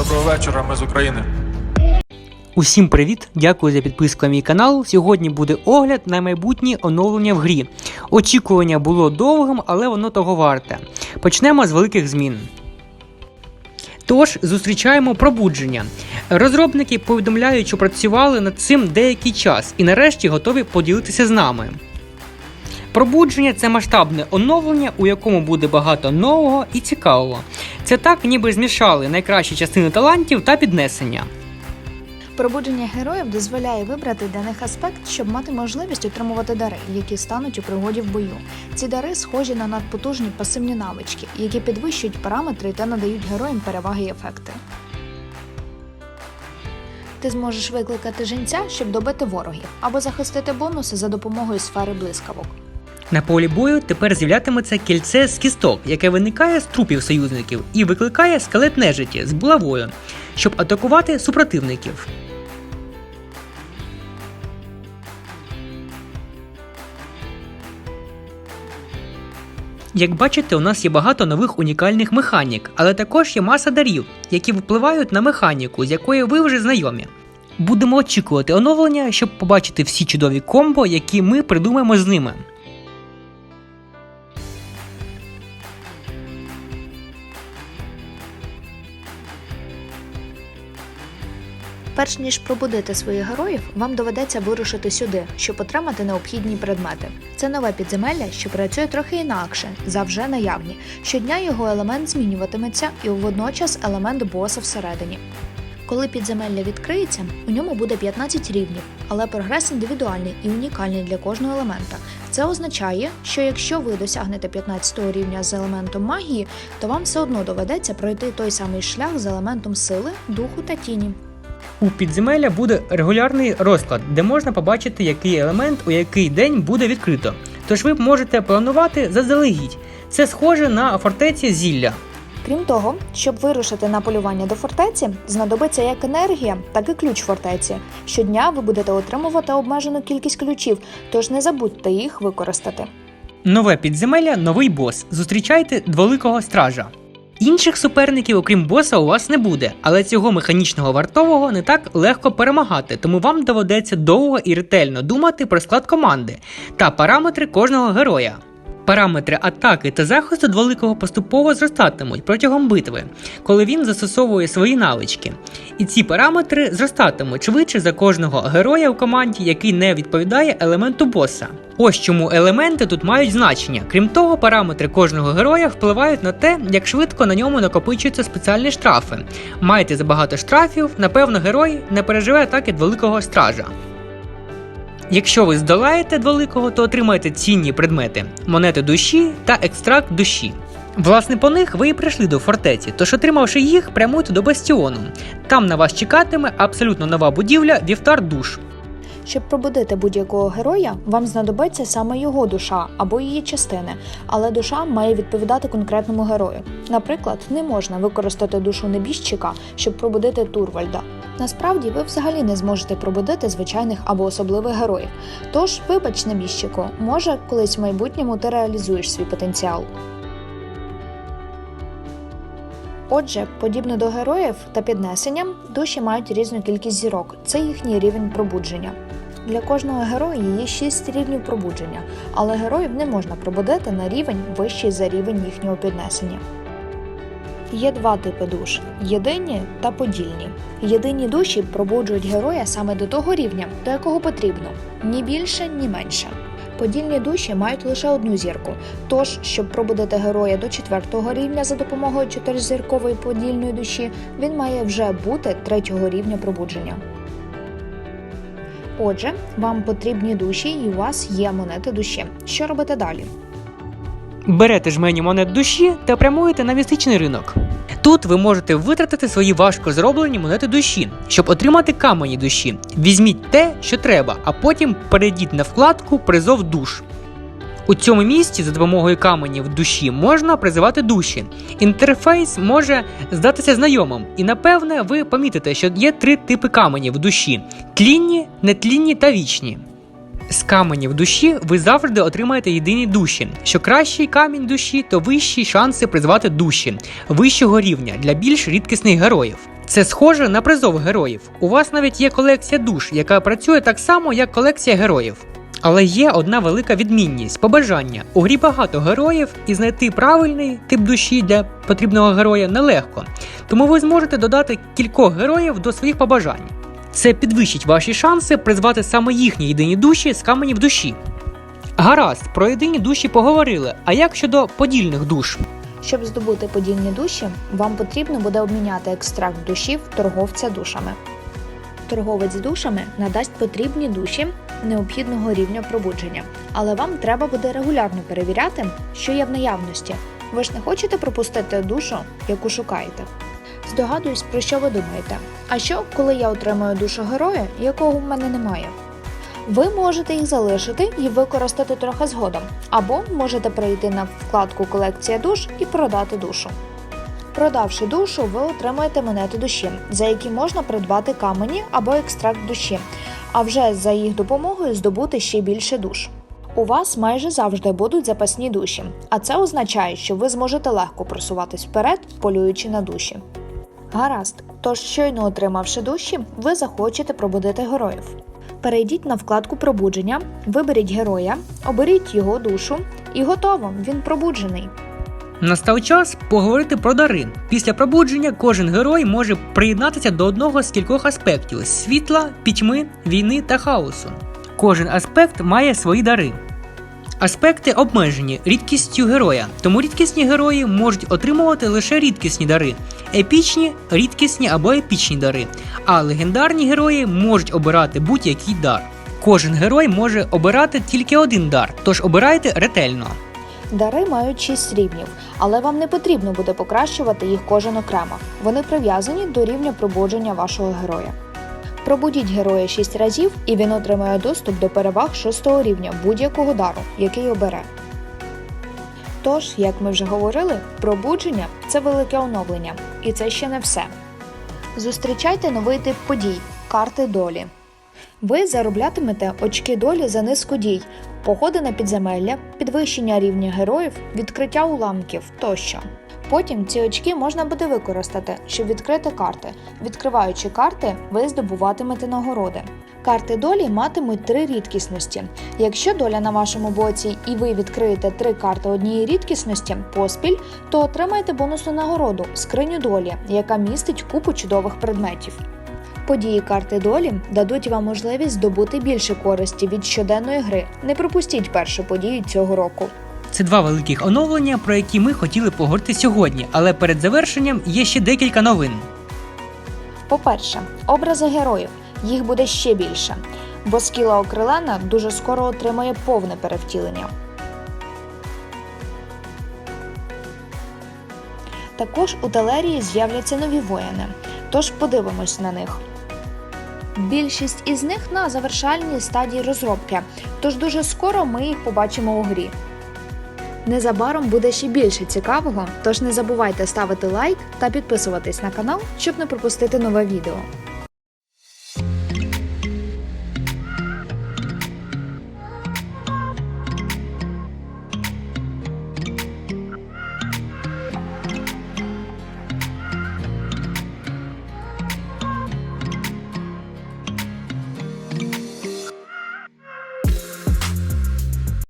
Доброго вечора, ми з України. Усім привіт! Дякую за підписку на мій канал. Сьогодні буде огляд на майбутнє оновлення в грі. Очікування було довгим, але воно того варте. Почнемо з великих змін. Тож зустрічаємо пробудження. Розробники повідомляють, що працювали над цим деякий час і нарешті готові поділитися з нами. Пробудження це масштабне оновлення, у якому буде багато нового і цікавого. Це так, ніби змішали найкращі частини талантів та піднесення. Пробудження героїв дозволяє вибрати для них аспект, щоб мати можливість отримувати дари, які стануть у пригоді в бою. Ці дари схожі на надпотужні пасивні навички, які підвищують параметри та надають героям переваги і ефекти. Ти зможеш викликати жінця, щоб добити ворогів, або захистити бонуси за допомогою сфери блискавок. На полі бою тепер з'являтиметься кільце з кісток, яке виникає з трупів союзників і викликає скелет нежиті з булавою, щоб атакувати супротивників. Як бачите, у нас є багато нових унікальних механік, але також є маса дарів, які впливають на механіку, з якою ви вже знайомі. Будемо очікувати оновлення, щоб побачити всі чудові комбо, які ми придумаємо з ними. Перш ніж пробудити своїх героїв, вам доведеться вирушити сюди, щоб отримати необхідні предмети. Це нове підземелля, що працює трохи інакше, за вже наявні. Щодня його елемент змінюватиметься, і водночас елемент боса всередині. Коли підземелля відкриється, у ньому буде 15 рівнів, але прогрес індивідуальний і унікальний для кожного елемента. Це означає, що якщо ви досягнете 15 рівня з елементом магії, то вам все одно доведеться пройти той самий шлях з елементом сили, духу та тіні. У підземелля буде регулярний розклад, де можна побачити, який елемент у який день буде відкрито. Тож ви можете планувати заздалегідь. Це схоже на фортеці зілля. Крім того, щоб вирушити на полювання до фортеці, знадобиться як енергія, так і ключ фортеці. Щодня ви будете отримувати обмежену кількість ключів, тож не забудьте їх використати. Нове підземелля, новий бос. Зустрічайте дволикого стража. Інших суперників, окрім боса, у вас не буде, але цього механічного вартового не так легко перемагати, тому вам доведеться довго і ретельно думати про склад команди та параметри кожного героя. Параметри атаки та захисту дволикого поступово зростатимуть протягом битви, коли він застосовує свої навички. І ці параметри зростатимуть швидше за кожного героя в команді, який не відповідає елементу боса. Ось чому елементи тут мають значення. Крім того, параметри кожного героя впливають на те, як швидко на ньому накопичуються спеціальні штрафи. Маєте забагато штрафів, напевно, герой не переживе атаки дволикого стража. Якщо ви здолаєте дволикого, то отримаєте цінні предмети монети душі та екстракт душі. Власне, по них ви і прийшли до фортеці, тож отримавши їх, прямуйте до бастіону. Там на вас чекатиме абсолютно нова будівля вівтар душ. Щоб пробудити будь-якого героя, вам знадобиться саме його душа або її частини, але душа має відповідати конкретному герою. Наприклад, не можна використати душу небіжчика, щоб пробудити Турвальда. Насправді ви взагалі не зможете пробудити звичайних або особливих героїв. Тож, вибач небіжчику, може, колись в майбутньому ти реалізуєш свій потенціал. Отже, подібно до героїв та піднесенням, душі мають різну кількість зірок. Це їхній рівень пробудження. Для кожного героя є 6 рівнів пробудження, але героїв не можна пробудити на рівень вищий за рівень їхнього піднесення. Є два типи душ єдині та подільні. Єдині душі пробуджують героя саме до того рівня, до якого потрібно, ні більше, ні менше. Подільні душі мають лише одну зірку. Тож, щоб пробудити героя до четвертого рівня за допомогою чотиризіркової подільної душі, він має вже бути третього рівня пробудження. Отже, вам потрібні душі, і у вас є монети душі. Що робити далі? Берете жменю монет душі та прямуєте на містичний ринок. Тут ви можете витратити свої важко зроблені монети душі, щоб отримати камені душі. Візьміть те, що треба, а потім перейдіть на вкладку Призов душ. У цьому місці за допомогою каменів душі можна призивати душі. Інтерфейс може здатися знайомим, і напевне ви помітите, що є три типи каменів душі: тлінні, нетлінні та вічні. З каменів душі ви завжди отримаєте єдині душі. Що кращий камінь душі, то вищі шанси призвати душі вищого рівня для більш рідкісних героїв. Це схоже на призов героїв. У вас навіть є колекція душ, яка працює так само, як колекція героїв. Але є одна велика відмінність побажання. У грі багато героїв, і знайти правильний тип душі для потрібного героя нелегко. Тому ви зможете додати кількох героїв до своїх побажань. Це підвищить ваші шанси призвати саме їхні єдині душі з каменів душі. Гаразд, про єдині душі поговорили. А як щодо подільних душ? Щоб здобути подільні душі, вам потрібно буде обміняти екстракт душі в торговця душами. Торговець душами надасть потрібні душі необхідного рівня пробудження, але вам треба буде регулярно перевіряти, що є в наявності. Ви ж не хочете пропустити душу, яку шукаєте. Здогадуюсь, про що ви думаєте. А що, коли я отримаю душу героя, якого в мене немає? Ви можете їх залишити і використати трохи згодом, або можете перейти на вкладку Колекція душ і продати душу. Продавши душу, ви отримаєте монети душі, за які можна придбати камені або екстракт душі, а вже за їх допомогою здобути ще більше душ. У вас майже завжди будуть запасні душі, а це означає, що ви зможете легко просуватись вперед, полюючи на душі. Гаразд, тож щойно отримавши душі, ви захочете пробудити героїв. Перейдіть на вкладку пробудження, виберіть героя, оберіть його душу і готово, він пробуджений. Настав час поговорити про дари. Після пробудження кожен герой може приєднатися до одного з кількох аспектів світла, пітьми, війни та хаосу. Кожен аспект має свої дари. Аспекти обмежені рідкістю героя, тому рідкісні герої можуть отримувати лише рідкісні дари, епічні, рідкісні або епічні дари, а легендарні герої можуть обирати будь-який дар. Кожен герой може обирати тільки один дар, тож обирайте ретельно. Дари мають 6 рівнів, але вам не потрібно буде покращувати їх кожен окремо. Вони прив'язані до рівня пробудження вашого героя. Пробудіть героя 6 разів, і він отримає доступ до переваг 6 рівня будь-якого дару, який обере. Тож, як ми вже говорили, пробудження це велике оновлення, і це ще не все. Зустрічайте новий тип подій карти долі. Ви зароблятимете очки долі за низку дій, походи на підземелля, підвищення рівня героїв, відкриття уламків тощо. Потім ці очки можна буде використати, щоб відкрити карти. Відкриваючи карти, ви здобуватимете нагороди. Карти долі матимуть три рідкісності. Якщо доля на вашому боці і ви відкриєте три карти однієї рідкісності поспіль, то отримаєте бонусну нагороду скриню долі, яка містить купу чудових предметів. Події карти долі дадуть вам можливість здобути більше користі від щоденної гри. Не пропустіть першу подію цього року. Це два великих оновлення, про які ми хотіли поговорити сьогодні, але перед завершенням є ще декілька новин. По-перше, образи героїв їх буде ще більше, бо скіла Окрилена дуже скоро отримає повне перевтілення. Також у Телерії з'являться нові воїни, тож подивимось на них. Більшість із них на завершальній стадії розробки, тож дуже скоро ми їх побачимо у грі. Незабаром буде ще більше цікавого, тож не забувайте ставити лайк та підписуватись на канал, щоб не пропустити нове відео.